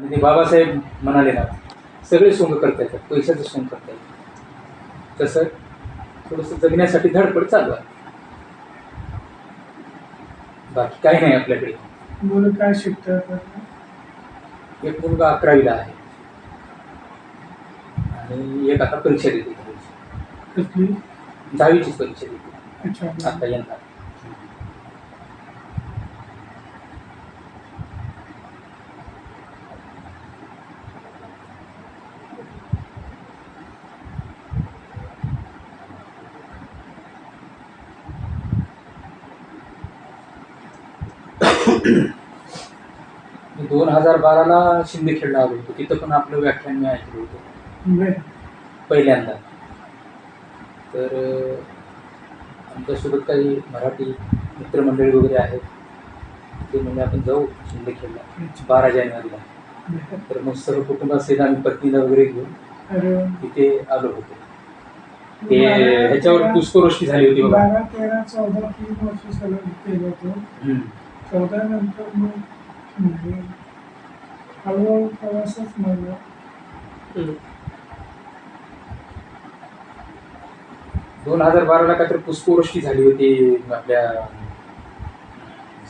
आणि ते बाबासाहेब म्हणाले ना सगळे सोंग करता येतात पैशाचं सोंग करता येतं तसं थोडंसं जगण्यासाठी धडपड चालू आहे. बाकी काही नाही आपल्याकडे. मुलं काय शिकतात एक मुलगा अकरावीला आहे. आणि एक आता परीक्षा देते. कसली? दहावीचीच परीक्षा देते. अच्छा. आता यंदा. दोन हजार बाराला शिंदखेडला आलो होतो. तिथं पण आपलं व्याख्यान मी ऐकलं होतं. पहिल्यांदा. तर अं, आमच्यासोबत काही मराठी मित्रमंडळी वगैरे आहेत. ते म्हणजे आपण जाऊ शिंदखेडला बारा जानेवारीला. तर मग सर्व कुटुंबासहित आम्ही पत्नीला वगैरे घेऊन तिथे आलो होतो. ते ह्याच्यावर पुष्पवृष्टी झाली होती बघा. बारा तेरा चौदा तीन वर्ष सलग केलं होतं. हम्म. चौदा नंतर मग हळूहळू प्रवासच मला दोन हजार बाराला काहीतरी पुष्पवृष्टी झाली होती आपल्या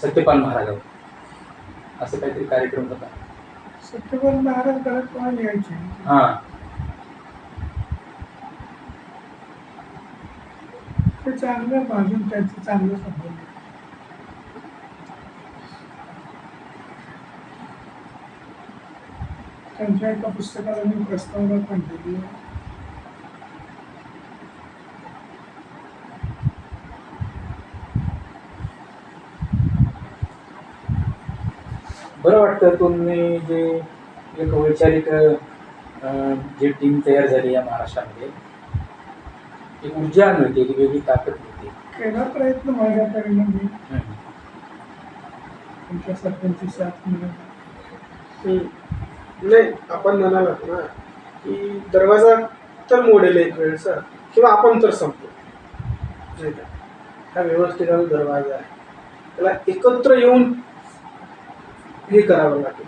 सत्यपाल महाराजावर. असं काहीतरी कार्यक्रम होता. सत्यपाल महाराज घरात कोणाला यायचे? हा. ते चांगलं बाजून त्यांचं चांगलं संबंध त्यांच्या एका पुस्तकाला मी प्रस्तावना पण दिली आहे. बरं वाटतं तुम्ही जे एक वैचारिक अं, जी टीम तयार झाली या महाराष्ट्रामध्ये एक ऊर्जा मिळते एक वेगळी ताकद मिळते केला प्रयत्न माझ्याकडे मी. तुमच्या सरपंची साथ मिळाली नाही आपण म्हणालात ना की दरवाजा तर मोडेल एक वेळचा किंवा आपण तर संपलो नाही का? हा व्यवस्थित जो दरवाजा आहे. त्याला एकत्र येऊन हे करावं लागेल.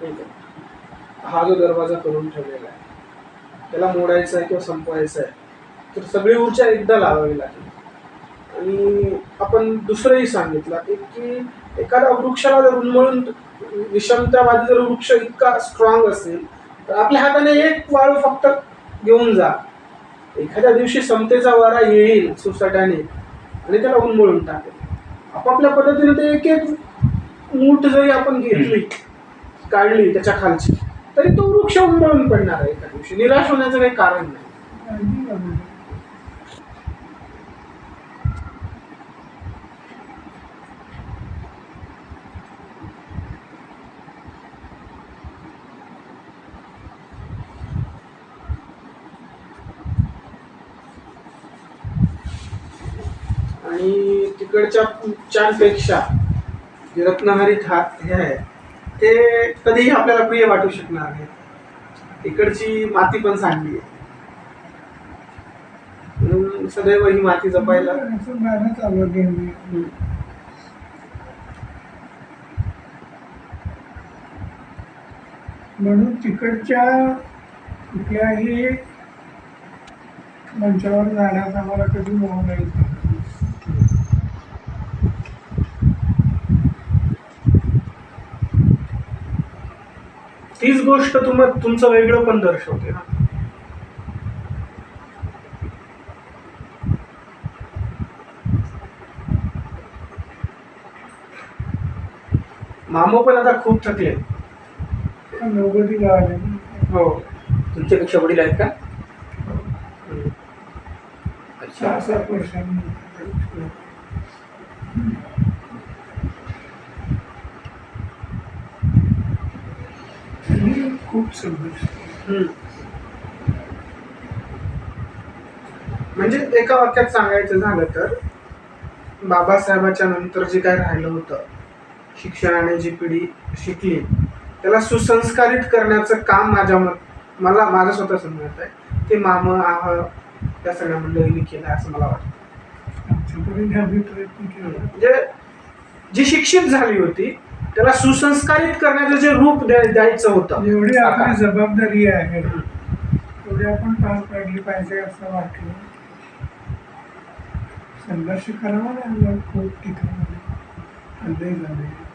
ठीक आहे हा जो दरवाजा करून ठेवलेला आहे त्याला मोडायचा आहे किंवा संपवायचा आहे तर सगळी ऊर्जा एकदा लावावी लागेल. आणि आपण दुसरंही सांगितलं एक की एखादा वृक्षाला जर उन्मळून विषमतावादी जर वृक्ष इतका स्ट्रॉंग असेल तर आपल्या हाताने एक वाळू फक्त घेऊन जा. एखाद्या दिवशी समतेचा वारा येईल सुसाट्याने आणि त्याला उन्मळून टाकेल. आपापल्या पद्धतीने ते एक एक मूठ जरी आपण घेतली काढली त्याच्या खालची तरी तो वृक्ष उन्मळून पडणार आहे एका दिवशी. निराश होण्याचं काही कारण नाही. आणि तिकडच्या चांपेक्षा जे रत्नागिरी हात हे आहे ते कधीही आपल्याला प्रिय वाटू शकणार नाही. तिकडची माती पण चांगली आहे. म्हणून सदैव ही माती जपायला चालू म्हणून तिकडच्या कुठल्याही मंचावर जाण्याचा मला कधी मोह नाही. गोष्ट तुम तुमचं वेगळं पण दर्शवते. ना मामो पण आता खूप थकले. हो. तुमच्यापेक्षा वडील आहेत का? हम्म. सहा खूप हम्म. म्हणजे एका वाक्यात सांगायचं झालं तर बाबासाहेबाच्या नंतर जे काय राहिलं होतं शिक्षणाने जी पिढी शिकली त्याला सुसंस्कारित करण्याचं काम माझ्या मत मला माझं स्वतःच मत आहे. ते माम आह त्या सगळ्या मंडळींनी केलं असं मला वाटतं. म्हणजे जी शिक्षित झाली होती त्याला सुसंस्कारित करण्याचं जे रूप द्या- द्यायचं होतं. एवढी. आपली जबाबदारी आहे. तेवढी आपण पार पाडली पाहिजे असं वाटलं. संघर्ष करावा लागला खूप ठिकाणी. हल्ले झाले.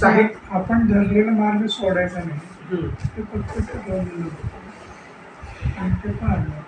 साहित्य आपण धरलेला मार्ग सोडायचा नाही. हम्म. ते फक्त ठरवलेलं होतं आणि ते पाळलं